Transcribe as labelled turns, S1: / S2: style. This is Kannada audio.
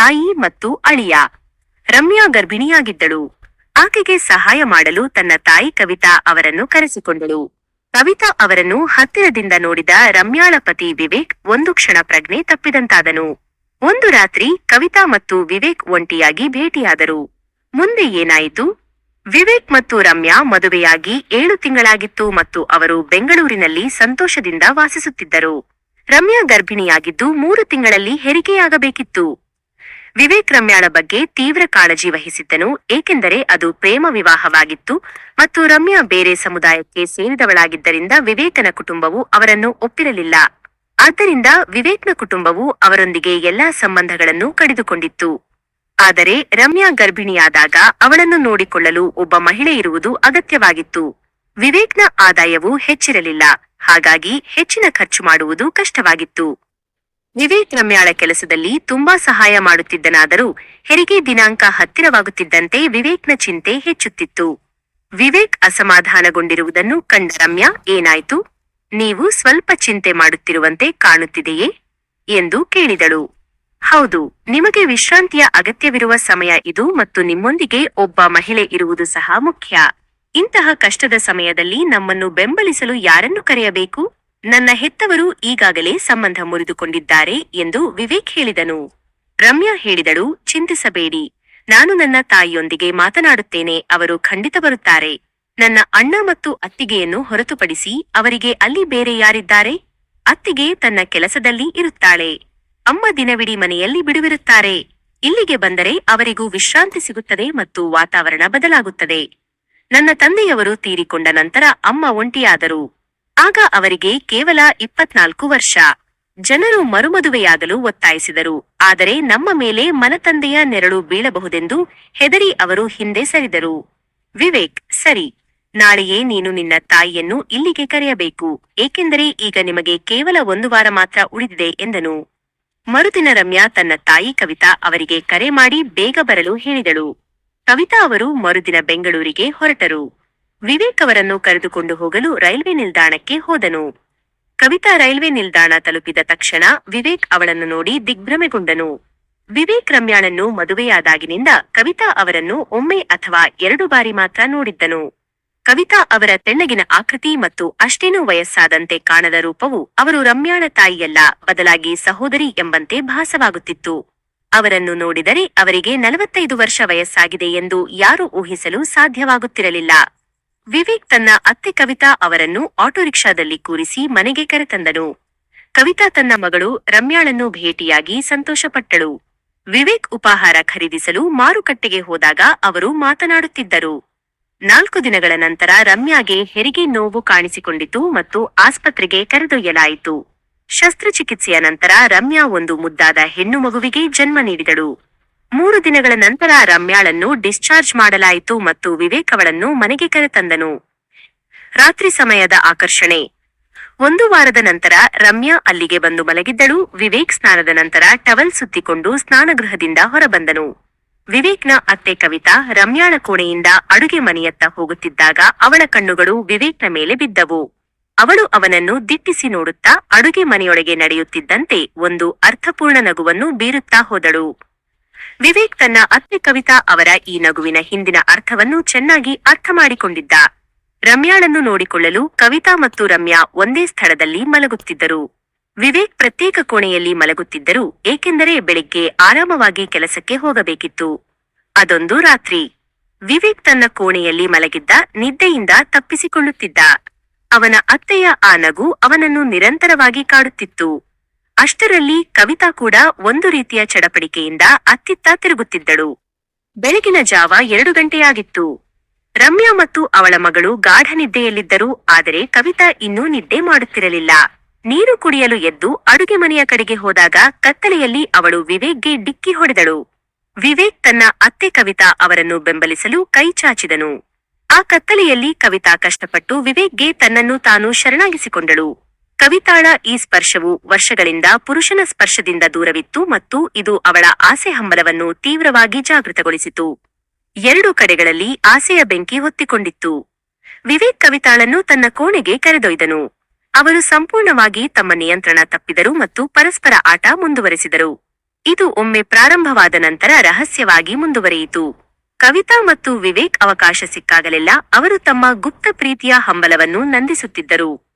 S1: ತಾಯಿ ಮತ್ತು ಅಳಿಯ. ರಮ್ಯಾ ಗರ್ಭಿಣಿಯಾಗಿದ್ದಳು. ಆಕೆಗೆ ಸಹಾಯ ಮಾಡಲು ತನ್ನ ತಾಯಿ ಕವಿತಾ ಅವರನ್ನು ಕರೆಸಿಕೊಂಡಳು. ಕವಿತಾ ಅವರನ್ನು ಹತ್ತಿರದಿಂದ ನೋಡಿದ ರಮ್ಯಾಳ ಪತಿ ವಿವೇಕ್ ಒಂದು ಕ್ಷಣ ಪ್ರಜ್ಞೆ ತಪ್ಪಿದಂತಾದನು. ಒಂದು ರಾತ್ರಿ ಕವಿತಾ ಮತ್ತು ವಿವೇಕ್ ಒಂಟಿಯಾಗಿ ಭೇಟಿಯಾದರು. ಮುಂದೆ ಏನಾಯಿತು? ವಿವೇಕ್ ಮತ್ತು ರಮ್ಯಾ ಮದುವೆಯಾಗಿ ಏಳು ತಿಂಗಳಾಗಿತ್ತು ಮತ್ತು ಅವರು ಬೆಂಗಳೂರಿನಲ್ಲಿ ಸಂತೋಷದಿಂದ ವಾಸಿಸುತ್ತಿದ್ದರು. ರಮ್ಯಾ ಗರ್ಭಿಣಿಯಾಗಿದ್ದು ಮೂರು ತಿಂಗಳಲ್ಲಿ ಹೆರಿಗೆಯಾಗಬೇಕಿತ್ತು. ವಿವೇಕ್ ರಮ್ಯಾಳ ಬಗ್ಗೆ ತೀವ್ರ ಕಾಳಜಿ ವಹಿಸಿದ್ದನು, ಏಕೆಂದರೆ ಅದು ಪ್ರೇಮ ವಿವಾಹವಾಗಿತ್ತು ಮತ್ತು ರಮ್ಯಾ ಬೇರೆ ಸಮುದಾಯಕ್ಕೆ ಸೇರಿದವಳಾಗಿದ್ದರಿಂದ ವಿವೇಕನ ಕುಟುಂಬವು ಅವರನ್ನು ಒಪ್ಪಿರಲಿಲ್ಲ. ಆದ್ದರಿಂದ ವಿವೇಕ್ನ ಕುಟುಂಬವು ಅವರೊಂದಿಗೆ ಎಲ್ಲಾ ಸಂಬಂಧಗಳನ್ನು ಕಡಿದುಕೊಂಡಿತ್ತು. ಆದರೆ ರಮ್ಯಾ ಗರ್ಭಿಣಿಯಾದಾಗ ಅವಳನ್ನು ನೋಡಿಕೊಳ್ಳಲು ಒಬ್ಬ ಮಹಿಳೆ ಇರುವುದು ಅಗತ್ಯವಾಗಿತ್ತು. ವಿವೇಕ್ನ ಆದಾಯವು ಹೆಚ್ಚಿರಲಿಲ್ಲ, ಹಾಗಾಗಿ ಹೆಚ್ಚಿನ ಖರ್ಚು ಮಾಡುವುದು ಕಷ್ಟವಾಗಿತ್ತು. ವಿವೇಕ್ ರಮ್ಯಾಳ ಕೆಲಸದಲ್ಲಿ ತುಂಬಾ ಸಹಾಯ ಮಾಡುತ್ತಿದ್ದನಾದರೂ ಹೆರಿಗೆ ದಿನಾಂಕ ಹತ್ತಿರವಾಗುತ್ತಿದ್ದಂತೆ ವಿವೇಕ್ನ ಚಿಂತೆ ಹೆಚ್ಚುತ್ತಿತ್ತು. ವಿವೇಕ್ ಅಸಮಾಧಾನಗೊಂಡಿರುವುದನ್ನು ಕಂಡ ರಮ್ಯಾ, ಏನಾಯ್ತು? ನೀವು ಸ್ವಲ್ಪ ಚಿಂತೆ ಮಾಡುತ್ತಿರುವಂತೆ ಕಾಣುತ್ತಿದೆಯೇ? ಎಂದು ಕೇಳಿದಳು. ಹೌದು, ನಿಮಗೆ ವಿಶ್ರಾಂತಿಯ ಅಗತ್ಯವಿರುವ ಸಮಯ ಇದು ಮತ್ತು ನಿಮ್ಮೊಂದಿಗೆ ಒಬ್ಬ ಮಹಿಳೆ ಇರುವುದು ಸಹ ಮುಖ್ಯ. ಇಂತಹ ಕಷ್ಟದ ಸಮಯದಲ್ಲಿ ನಮ್ಮನ್ನು ಬೆಂಬಲಿಸಲು ಯಾರನ್ನು ಕರೆಯಬೇಕು? ನನ್ನ ಹೆತ್ತವರು ಈಗಾಗಲೇ ಸಂಬಂಧ ಮುರಿದುಕೊಂಡಿದ್ದಾರೆ ಎಂದು ವಿವೇಕ್ ಹೇಳಿದನು. ರಮ್ಯಾ ಹೇಳಿದಳು, ಚಿಂತಿಸಬೇಡಿ. ನಾನು ನನ್ನ ತಾಯಿಯೊಂದಿಗೆ ಮಾತನಾಡುತ್ತೇನೆ. ಅವರು ಖಂಡಿತ ಬರುತ್ತಾರೆ. ನನ್ನ ಅಣ್ಣ ಮತ್ತು ಅತ್ತಿಗೆಯನ್ನು ಹೊರತುಪಡಿಸಿ ಅವರಿಗೆ ಅಲ್ಲಿ ಬೇರೆ ಯಾರಿದ್ದಾರೆ? ಅತ್ತಿಗೆ ತನ್ನ ಕೆಲಸದಲ್ಲಿ ಇರುತ್ತಾಳೆ. ಅಮ್ಮ ದಿನವಿಡೀ ಮನೆಯಲ್ಲಿ ಬಿಡುವಿರುತ್ತಾರೆ. ಇಲ್ಲಿಗೆ ಬಂದರೆ ಅವರಿಗೂ ವಿಶ್ರಾಂತಿ ಸಿಗುತ್ತದೆ ಮತ್ತು ವಾತಾವರಣ ಬದಲಾಗುತ್ತದೆ. ನನ್ನ ತಂದೆಯವರು ತೀರಿಕೊಂಡ ನಂತರ ಅಮ್ಮ ಒಂಟಿಯಾದರು. ಆಗ ಅವರಿಗೆ ಕೇವಲ ಇಪ್ಪತ್ನಾಲ್ಕು ವರ್ಷ. ಜನರು ಮರುಮದುವೆಯಾಗಲು ಒತ್ತಾಯಿಸಿದರು. ಆದರೆ ನಮ್ಮ ಮೇಲೆ ಮನತಂದೆಯ ನೆರಳು ಬೀಳಬಹುದೆಂದು ಹೆದರಿ ಅವರು ಹಿಂದೆ ಸರಿದರು. ವಿವೇಕ್, ಸರಿ. ನಾಳೆಯೇ ನೀನು ನಿನ್ನ ತಾಯಿಯನ್ನು ಇಲ್ಲಿಗೆ ಕರೆಯಬೇಕು. ಏಕೆಂದರೆ ಈಗ ನಿಮಗೆ ಕೇವಲ ಒಂದು ವಾರ ಮಾತ್ರ ಉಳಿದಿದೆ ಎಂದನು. ಮರುದಿನ ರಮ್ಯಾ ತನ್ನ ತಾಯಿ ಕವಿತಾ ಅವರಿಗೆ ಕರೆ ಮಾಡಿ ಬೇಗ ಬರಲು ಹೇಳಿದಳು. ಕವಿತಾ ಅವರು ಮರುದಿನ ಬೆಂಗಳೂರಿಗೆ ಹೊರಟರು. ವಿವೇಕ್ ಅವರನ್ನು ಕರೆದುಕೊಂಡು ಹೋಗಲು ರೈಲ್ವೆ ನಿಲ್ದಾಣಕ್ಕೆ ಹೋದನು. ಕವಿತಾ ರೈಲ್ವೆ ನಿಲ್ದಾಣ ತಲುಪಿದ ತಕ್ಷಣ ವಿವೇಕ್ ಅವಳನ್ನು ನೋಡಿ ದಿಗ್ಭ್ರಮೆಗೊಂಡನು. ವಿವೇಕ್ ರಮ್ಯಾಳನ್ನು ಮದುವೆಯಾದಾಗಿನಿಂದ ಕವಿತಾ ಅವರನ್ನು ಒಮ್ಮೆ ಅಥವಾ ಎರಡು ಬಾರಿ ಮಾತ್ರ ನೋಡಿದ್ದನು. ಕವಿತಾ ಅವರ ತೆಣ್ಣಗಿನ ಆಕೃತಿ ಮತ್ತು ಅಷ್ಟೇನೂ ವಯಸ್ಸಾದಂತೆ ಕಾಣದ ರೂಪವು ಅವರು ರಮ್ಯಾಳ ತಾಯಿಯಲ್ಲ, ಬದಲಾಗಿ ಸಹೋದರಿ ಎಂಬಂತೆ ಭಾಸವಾಗುತ್ತಿತ್ತು. ಅವರನ್ನು ನೋಡಿದರೆ ಅವರಿಗೆ ನಲವತ್ತೈದು ವರ್ಷ ವಯಸ್ಸಾಗಿದೆ ಎಂದು ಯಾರೂ ಊಹಿಸಲು ಸಾಧ್ಯವಾಗುತ್ತಿರಲಿಲ್ಲ. ವಿವೇಕ್ ತನ್ನ ಅತ್ತೆ ಕವಿತಾ ಅವರನ್ನು ಆಟೋರಿಕ್ಷಾದಲ್ಲಿ ಕೂರಿಸಿ ಮನೆಗೆ ಕರೆತಂದನು ಕವಿತಾ ತನ್ನ ಮಗಳು ರಮ್ಯಾಳನ್ನು ಭೇಟಿಯಾಗಿ ಸಂತೋಷಪಟ್ಟಳು. ವಿವೇಕ್ ಉಪಾಹಾರ ಖರೀದಿಸಲು ಮಾರುಕಟ್ಟೆಗೆ ಹೋದಾಗ ಅವರು ಮಾತನಾಡುತ್ತಿದ್ದರು. ನಾಲ್ಕು ದಿನಗಳ ನಂತರ ರಮ್ಯಾಗೆ ಹೆರಿಗೆ ನೋವು ಕಾಣಿಸಿಕೊಂಡಿತು ಮತ್ತು ಆಸ್ಪತ್ರೆಗೆ ಕರೆದೊಯ್ಯಲಾಯಿತು. ಶಸ್ತ್ರಚಿಕಿತ್ಸೆಯ ನಂತರ ರಮ್ಯಾ ಒಂದು ಮುದ್ದಾದ ಹೆಣ್ಣು ಮಗುವಿಗೆ ಜನ್ಮ ನೀಡಿದಳು. ಮೂರು ದಿನಗಳ ನಂತರ ರಮ್ಯಾಳನ್ನು ಡಿಸ್ಚಾರ್ಜ್ ಮಾಡಲಾಯಿತು ಮತ್ತು ವಿವೇಕ್ ಅವಳನ್ನು ಮನೆಗೆ ಕರೆತಂದನು. ರಾತ್ರಿ ಸಮಯದ ಆಕರ್ಷಣೆ. ಒಂದು ವಾರದ ನಂತರ ರಮ್ಯಾ ಅಲ್ಲಿಗೆ ಬಂದು ಮಲಗಿದ್ದಳು. ವಿವೇಕ್ ಸ್ನಾನದ ನಂತರ ಟವಲ್ ಸುತ್ತಿಕೊಂಡು ಸ್ನಾನಗೃಹದಿಂದ ಹೊರಬಂದನು. ವಿವೇಕ್ನ ಅತ್ತೆ ಕವಿತಾ ರಮ್ಯಾಳ ಕೋಣೆಯಿಂದ ಅಡುಗೆ ಮನೆಯತ್ತ ಹೋಗುತ್ತಿದ್ದಾಗ ಅವಳ ಕಣ್ಣುಗಳು ವಿವೇಕ್ನ ಮೇಲೆ ಬಿದ್ದವು. ಅವಳು ಅವನನ್ನು ದಿಟ್ಟಿಸಿ ನೋಡುತ್ತಾ ಅಡುಗೆ ಮನೆಯೊಳಗೆ ನಡೆಯುತ್ತಿದ್ದಂತೆ ಒಂದು ಅರ್ಥಪೂರ್ಣ ನಗುವನ್ನು ಬೀರುತ್ತಾ ಹೋದಳು. ವಿವೇಕ್ ತನ್ನ ಅತ್ತೆ ಕವಿತಾ ಅವರ ಈ ನಗುವಿನ ಹಿಂದಿನ ಅರ್ಥವನ್ನು ಚೆನ್ನಾಗಿ ಅರ್ಥ ಮಾಡಿಕೊಂಡಿದ್ದ. ರಮ್ಯಾಳನ್ನು ನೋಡಿಕೊಳ್ಳಲು ಕವಿತಾ ಮತ್ತು ರಮ್ಯಾ ಒಂದೇ ಸ್ಥಳದಲ್ಲಿ ಮಲಗುತ್ತಿದ್ದರು. ವಿವೇಕ್ ಪ್ರತ್ಯೇಕ ಕೋಣೆಯಲ್ಲಿ ಮಲಗುತ್ತಿದ್ದರು, ಏಕೆಂದರೆ ಬೆಳಿಗ್ಗೆ ಆರಾಮವಾಗಿ ಕೆಲಸಕ್ಕೆ ಹೋಗಬೇಕಿತ್ತು. ಅದೊಂದು ರಾತ್ರಿ. ವಿವೇಕ್ ತನ್ನ ಕೋಣೆಯಲ್ಲಿ ಮಲಗಿದ್ದ, ನಿದ್ದೆಯಿಂದ ತಪ್ಪಿಸಿಕೊಳ್ಳುತ್ತಿದ್ದ. ಅವನ ಅತ್ತೆಯ ಆ ನಗು ಅವನನ್ನು ನಿರಂತರವಾಗಿ ಕಾಡುತ್ತಿತ್ತು. ಅಷ್ಟರಲ್ಲಿ ಕವಿತಾ ಕೂಡ ಒಂದು ರೀತಿಯ ಚಡಪಡಿಕೆಯಿಂದ ಅತ್ತಿತ್ತ ತಿರುಗುತ್ತಿದ್ದಳು. ಬೆಳಗಿನ ಜಾವ ಎರಡು ಗಂಟೆಯಾಗಿತ್ತು. ರಮ್ಯಾ ಮತ್ತು ಅವಳ ಮಗಳು ಗಾಢ ನಿದ್ದೆಯಲ್ಲಿದ್ದರು, ಆದರೆ ಕವಿತಾ ಇನ್ನೂ ನಿದ್ದೆ ಮಾಡುತ್ತಿರಲಿಲ್ಲ. ನೀರು ಕುಡಿಯಲು ಎದ್ದು ಅಡುಗೆ ಮನೆಯ ಕಡೆಗೆ ಹೋದಾಗ ಕತ್ತಲೆಯಲ್ಲಿ ಅವಳು ವಿವೇಕ್ಗೆ ಡಿಕ್ಕಿ ಹೊಡೆದಳು. ವಿವೇಕ್ ತನ್ನ ಅತ್ತೆ ಕವಿತಾ ಅವರನ್ನು ಬೆಂಬಲಿಸಲು ಕೈ ಚಾಚಿದನು. ಆ ಕತ್ತಲೆಯಲ್ಲಿ ಕವಿತಾ ಕಷ್ಟಪಟ್ಟು ವಿವೇಕ್ಗೆ ತನ್ನನ್ನು ತಾನು ಶರಣಾಗಿಸಿಕೊಂಡಳು. ಕವಿತಾಳ ಈ ಸ್ಪರ್ಶವು ವರ್ಷಗಳಿಂದ ಪುರುಷನ ಸ್ಪರ್ಶದಿಂದ ದೂರವಿತ್ತು ಮತ್ತು ಇದು ಅವಳ ಆಸೆ ಹಂಬಲವನ್ನು ತೀವ್ರವಾಗಿ ಜಾಗೃತಗೊಳಿಸಿತು. ಎರಡು ಕಡೆಗಳಲ್ಲಿ ಆಸೆಯ ಬೆಂಕಿ ಹೊತ್ತಿಕೊಂಡಿತ್ತು. ವಿವೇಕ್ ಕವಿತಾಳನ್ನು ತನ್ನ ಕೋಣೆಗೆ ಕರೆದೊಯ್ದನು. ಅವರು ಸಂಪೂರ್ಣವಾಗಿ ತಮ್ಮ ನಿಯಂತ್ರಣ ತಪ್ಪಿದರು ಮತ್ತು ಪರಸ್ಪರ ಆಟ ಮುಂದುವರೆಸಿದರು. ಇದು ಒಮ್ಮೆ ಪ್ರಾರಂಭವಾದ ನಂತರ ರಹಸ್ಯವಾಗಿ ಮುಂದುವರಿಯಿತು. ಕವಿತಾ ಮತ್ತು ವಿವೇಕ್ ಅವಕಾಶ ಸಿಕ್ಕಾಗಲೆಲ್ಲ ಅವರು ತಮ್ಮ ಗುಪ್ತ ಪ್ರೀತಿಯ ಹಂಬಲವನ್ನು ನಂದಿಸುತ್ತಿದ್ದರು.